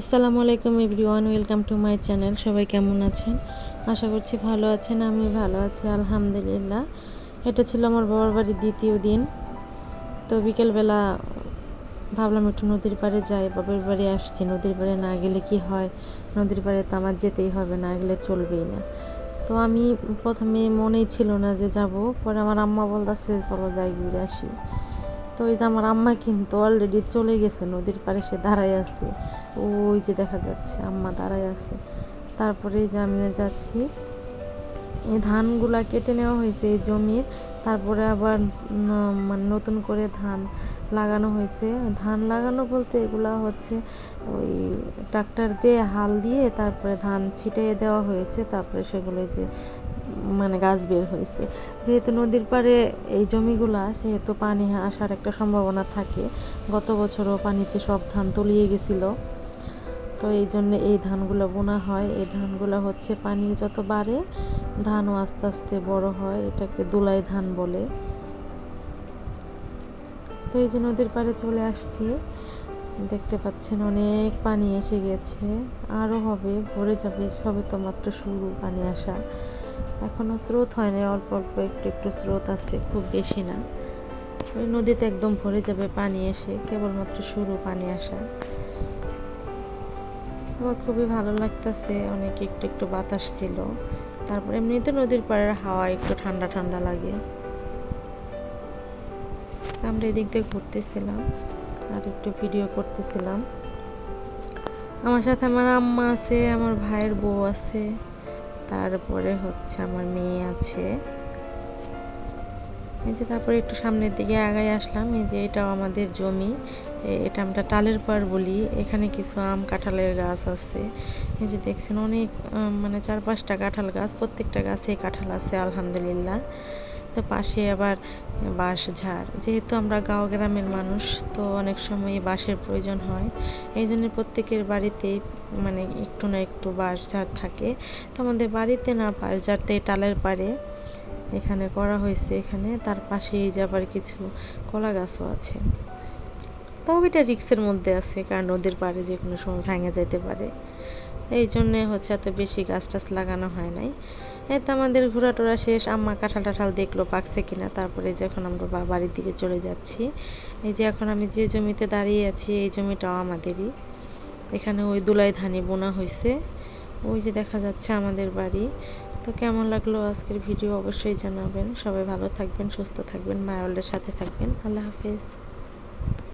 আসসালামু আলাইকুম everyone, welcome to my channel. সবাই কেমন আছেন? আশা করছি ভালো আছেন আমি ভালো আছি, আলহামদুলিল্লাহ। এটা ছিল আমার বাবার বাড়ির দ্বিতীয় দিন। তো বিকেলবেলা ভাবলাম একটু নদীর পাড়ে যাই বাবার বাড়ি আসছি। নদীর পাড়ে না গেলে কি হয়? নদীর পাড়ে তো আমার যেতেই হবে, না গেলে চলবেই না। তো আমি প্রথমে মনেই ছিল না যে যাব, পরে আমার আম্মা বলতেছে, চলো যাই, ঘুরে আসি। তো ওই যে আমার আম্মা কিন্তু অলরেডি চলে গেছে, নদীর পাড়ে সে দাঁড়ায় আছে। ওই যে দেখা যাচ্ছে, আম্মা দাঁড়ায় আছে। তারপরে যে আমিও যাচ্ছি। এই ধানগুলা কেটে নেওয়া হয়েছে এই জমির। তারপরে আবার মানে নতুন করে ধান লাগানো হয়েছে। ধান লাগানো বলতে এগুলা হচ্ছে ওই ট্রাক্টর দিয়ে হাল দিয়ে তারপরে ধান ছিটিয়ে দেওয়া হয়েছে। তারপরে সেগুলো যে মানে গাছ বের হয়েছে। যেহেতু নদীর পাড়ে এই জমিগুলা, সেহেতু পানি আসার একটা সম্ভাবনা থাকে। গত বছরও পানিতে সব ধান তলিয়ে গেছিল। তো এই জন্য এই ধানগুলো বোনা হয়। এই ধানগুলো হচ্ছে পানি যত বাড়ে, ধানও আস্তে আস্তে বড় হয়। এটাকে দুলাই ধান বলে। তো এই যে নদীর পাড়ে চলে আসছি। দেখতে পাচ্ছেন অনেক পানি এসে গেছে। আরও হবে, ভরে যাবে। সবে তো মাত্র শুরু পানি আসা। এখনও স্রোত হয়নি অল্প অল্প একটু একটু স্রোত আছে, খুব বেশি না। ওই নদীতে একদম ভরে যাবে পানি এসে, কেবলমাত্র শুরু পানি আসা। আমার খুবই ভালো লাগতেছে, অনেক একটু একটু বাতাস ছিল। তারপর এমনিতে নদীর পাড়ের হাওয়া একটু ঠান্ডা ঠান্ডা লাগে। আমরা এদিক দিয়ে ঘুরতেছিলাম, আর একটু ভিডিও করতেছিলাম। আমার সাথে আমার আম্মা আছে, আমার ভাইয়ের বউ আছে। তারপরে হচ্ছে আমার মেয়ে আছে। এই যে তারপরে একটু সামনের দিকে আগায় আসলাম, এই যে এটাও আমাদের জমি। এটা আমরা টালের পাড় বলি, এখানে কিছু আম কাঁঠালের গাছ আছে। এই যে দেখছেন অনেক মানে চার পাঁচটা কাঁঠাল গাছ, প্রত্যেকটা গাছে কাঁঠাল আছে, আলহামদুলিল্লাহ। তো পাশে আবার বাঁশ ঝাড়। যেহেতু আমরা গাঁও গ্রামের মানুষ, তো অনেক সময় বাঁশের প্রয়োজন হয়। এই জন্য প্রত্যেকের বাড়িতেই মানে একটু না একটু বাঁশ ঝাড় থাকে। তো আমাদের বাড়িতে না বাঁশ ঝাড়তে টালের পাড়ে এখানে করা হয়েছে এখানে। তার পাশে এই যে আবার কিছু কলা গাছও আছে। তাও এটা রিক্সের মধ্যে আছে, কারণ নদীর পাড়ে যে কোনো সময় ভেঙে যেতে পারে। এই জন্যে হচ্ছে এত বেশি গাছ টাছ লাগানো হয় নাই। এই তো আমাদের ঘোরা টোরা শেষ। আম্মা কাঁঠাল টাঠাল দেখল, পাকছে কিনা। তারপরে যখন আমরা বাড়ির দিকে চলে যাচ্ছি, এই যে এখন আমি যে জমিতে দাঁড়িয়ে আছি, এই জমিটাও আমাদেরই। এখানে ওই দুলাই ধানি বোনা হয়েছে ওই যে দেখা যাচ্ছে আমাদের বাড়ি। তো কেমন লাগল আজকের ভিডিও? অবশ্যই জানাবেন। সবাই ভালো থাকবেন, সুস্থ থাকবেন মায়াওয়ার্ল্ডের সাথে থাকবেন। আল্লাহ হাফেজ।